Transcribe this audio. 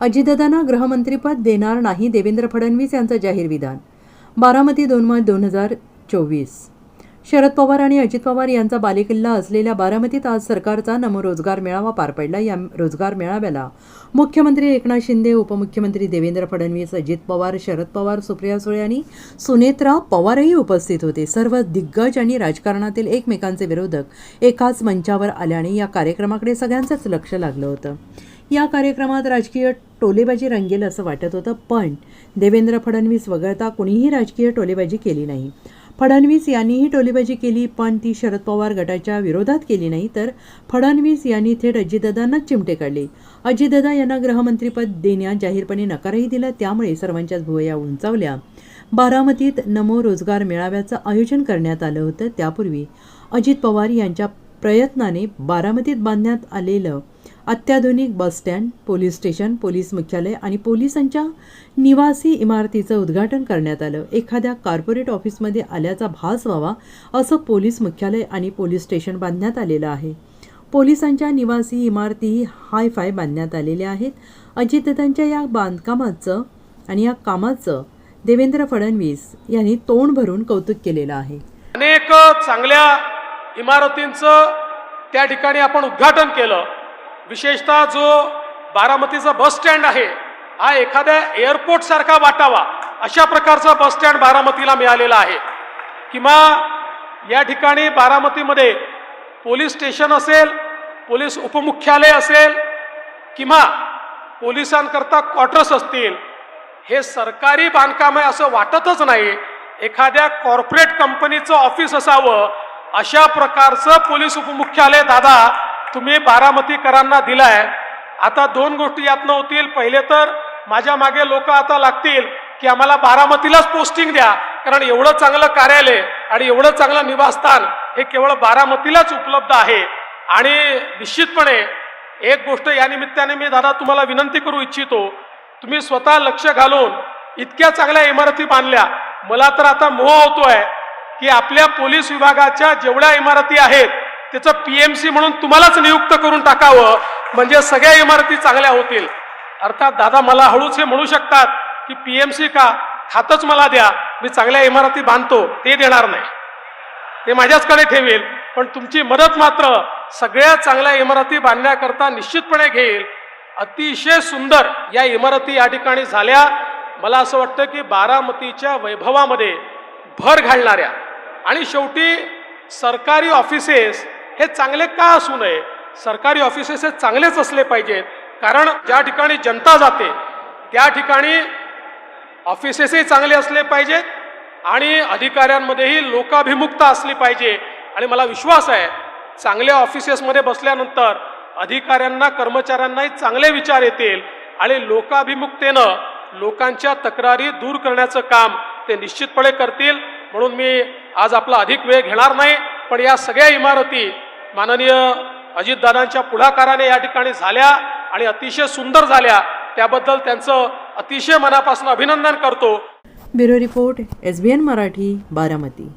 अजितदादांना गृहमंत्रीपद देणार नाही देवेंद्र फडणवीस यांचं जाहीर विधान. बारामती दोन मार्च दोन हजार चोवीस. शरद पवार आणि अजित पवार यांचा बालेकिल्ला असलेल्या बारामतीत आज सरकारचा नमो रोजगार मेळावा पार पडला. या रोजगार मेळाव्याला मुख्यमंत्री एकनाथ शिंदे उपमुख्यमंत्री देवेंद्र फडणवीस अजित पवार शरद पवार सुप्रिया सुळे आणि सुनेत्रा पवारही उपस्थित होते. सर्व दिग्गज आणि राजकारणातील एकमेकांचे विरोधक एकाच मंचावर आल्याने या कार्यक्रमाकडे सगळ्यांचंच लक्ष लागलं होतं. या कार्यक्रमात राजकीय टोलेबाजी रंगेल असं वाटत होतं पण देवेंद्र फडणवीस वगळता कुणीही राजकीय टोलेबाजी केली नाही. फडणवीस यांनीही टोलेबाजी केली पण ती शरद पवार गटाच्या विरोधात केली नाही तर फडणवीस यांनी थेट अजितदादांनाच चिमटे काढले. अजितदादा यांना गृहमंत्रीपद देण्यास जाहीरपणे नकारही दिला त्यामुळे सर्वांच्याच भुवया उंचावल्या. बारामतीत नमो रोजगार मेळाव्याचं आयोजन करण्यात आलं होतं त्यापूर्वी अजित पवार यांच्या प्रयत्नाने बारामतीत बांधण्यात आलेलं अत्याधुनिक बसस्टँड पोलीस स्टेशन पोलीस मुख्यालय आणि पोलिसांच्या निवासी इमारतीचं उद्घाटन करण्यात आलं. एखाद्या कॉर्पोरेट ऑफिसमध्ये आल्याचा भास व्हावा असं पोलीस मुख्यालय आणि पोलीस स्टेशन बांधण्यात आलेलं आहे. पोलिसांच्या निवासी इमारतीही हाय फाय बांधण्यात आलेल्या आहेत. अजितदादांच्या या बांधकामाचं आणि या कामाचं देवेंद्र फडणवीस यांनी तोंड भरून कौतुक केलेलं आहे. अनेक चांगल्या इमारतींचं त्या ठिकाणी आपण उद्घाटन केलं. विशेषतः जो बारामतीचा बस स्टँड आहे हा एखाद्या एअरपोर्टसारखा वाटावा अशा प्रकारचा बस स्टँड बारामतीला मिळालेला आहे. किंवा या ठिकाणी बारामतीमध्ये पोलीस स्टेशन असेल पोलीस उपमुख्यालय असेल किंवा पोलिसांकरता क्वार्टर्स असतील हे सरकारी बांधकाम आहे असं वाटतच नाही. एखाद्या कॉर्पोरेट कंपनीचं ऑफिस असावं अशा प्रकारचं पोलीस उपमुख्यालय दादा तुम्ही बारामतीकरांना दिलाय. आता दोन गोष्टी यातनं होतील. पहिले तर माझ्या मागे लोक आता लागतील की आम्हाला बारामतीलाच पोस्टिंग द्या. कारण एवढं चांगलं कार्यालय आणि एवढं चांगलं निवासस्थान हे केवळ बारामतीलाच उपलब्ध आहे. आणि निश्चितपणे एक गोष्ट या निमित्ताने मी दादा तुम्हाला विनंती करू इच्छितो. तुम्ही स्वतः लक्ष घालून इतक्या चांगल्या इमारती बांधल्या. मला तर आता मोह होतोय. की आपल्या पोलीस विभागाच्या जेवढ्या इमारती आहेत त्याचं पीएमसी म्हणून तुम्हालाच नियुक्त करून टाकावं म्हणजे सगळ्या इमारती चांगल्या होतील. अर्थात दादा मला हळूच हे म्हणू शकतात की पीएमसी का? खातच मला द्या. मी चांगल्या इमारती बांधतो ते देणार नाही. ते माझ्याचकडे ठेवेल पण तुमची मदत मात्र सगळ्या चांगल्या इमारती बांधण्याकरता निश्चितपणे घेईल. अतिशय सुंदर या इमारती या ठिकाणी झाल्या. मला असं वाटतं की बारामतीच्या वैभवामध्ये भर घालणाऱ्या आणि शेवटी सरकारी ऑफिसेस हे चांगले का असू नये? सरकारी ऑफिसेस हे चांगलेच असले पाहिजेत. कारण ज्या ठिकाणी जनता जाते त्या ठिकाणी ऑफिसेसही चांगले असले पाहिजेत आणि अधिकाऱ्यांमध्येही लोकाभिमुखता असली पाहिजे. आणि मला विश्वास आहे चांगल्या ऑफिसेसमध्ये बसल्यानंतर अधिकाऱ्यांना कर्मचाऱ्यांनाही चांगले विचार येतील आणि लोकाभिमुखतेनं लोकांच्या तक्रारी दूर करण्याचं काम ते निश्चितपणे करतील. म्हणून मी आज आपला अधिक वेळ घेणार नाही पण या सगळ्या इमारती माननीय अजितदादांच्या पुढाकाराने या ठिकाणी झाल्या आणि अतिशय सुंदर झाल्या. त्याबद्दल त्यांचं अतिशय मनापासून अभिनंदन करतो. Bureau report S B N Marathi Baramati.